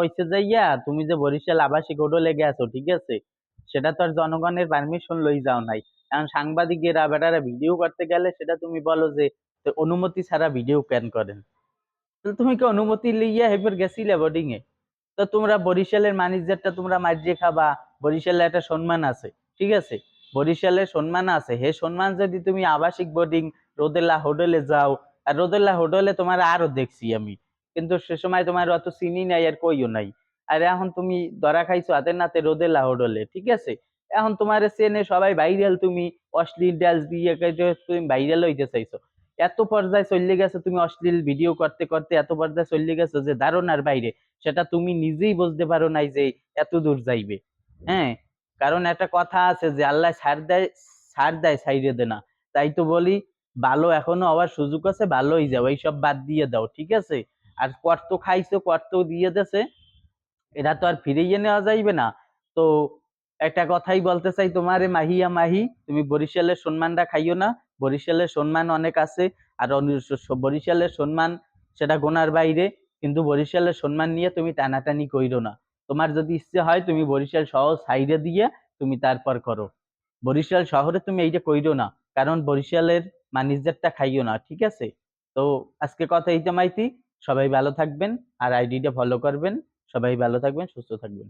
হইছে তুমি যে বরিশাল আবাসিক হোটেলে ঠিক আছে? সেটা তো আর জনগণের পারমিশন লই যাও নাই। কারণ সাংবাদিকেরা বেটারা ভিডিও করতে গেলে সেটা তুমি বলো যে অনুমতি ছাড়া ভিডিও করেন। তুমি কি অনুমতি লইয়া হেপর গেছিলে বোর্ডিং এ? তো তোমরা বরিশালের ম্যানেজারটা তোমরা মার্জিয়ে খাবা। বরিশালে একটা সম্মান আছে, ঠিক আছে? বরিশালের সম্মান আছে। হে সম্মান যদি তুমি আবাসিক বোর্ডিং রোদেলা হোটেলে যাও, আর রোদেলা হোটেলে তোমার আরও দেখছি আমি। কিন্তু সে সময় তোমার অত চিনি নাই আর কইও নাই। আর এখন তুমি ধরা খাইছো হাতে নাতে রোদেলা হোটেলে, ঠিক আছে? এখন তোমার চেনে সবাই ভাইরাল তুমি, অশ্লীল ডান্স দিয়ে তুমি ভাইরাল হইতে চাইছো। এত পর্যায়ে চলে গেছো তুমি অশ্লীল ভিডিও করতে করতে, এত পর্যায়ে চলে গেছো যে ধারণার বাইরে, সেটা তুমি নিজেই বুঝতে পারো নাই যে এত দূর যাইবে। হ্যাঁ? কারণ একটা কথা আছে যে আল্লাহ সার দেয় সার দেয় ছাইড়ে দে না তাই তো বলি, ভালো এখনও আবার সুযোগ আছে, ভালোই যাও, এইসব বাদ দিয়ে দাও, ঠিক আছে? আর কর্ত খাইছো কর্ত দিয়ে দেছে। এটা তো আর ফিরিয়ে নেওয়া যাইবে না। তো একটা কথাই বলতে চাই তোমারে, মাহিয়া মাহি, তুমি বরিশালের সম্মানটা খাইও না। বরিশালের সম্মান অনেক আছে, আর বরিশালের সম্মান সেটা গোনার বাইরে, কিন্তু বরিশালের সম্মান নিয়ে তুমি টানাটানি কইরো না। তোমার যদি ইচ্ছে হয় তুমি বরিশাল শহর সাইডে দিয়ে তুমি তারপর করো। বরিশাল শহরে তুমি এইটা কইরো না, কারণ বরিশালের ম্যানেজারটা খাইও না, ঠিক আছে? তো আজকে কথা এইটা মাইতি সবাই ভালো থাকবেন আর আইডিটা ফলো করবেন। সবাই ভালো থাকবেন সুস্থ থাকবেন।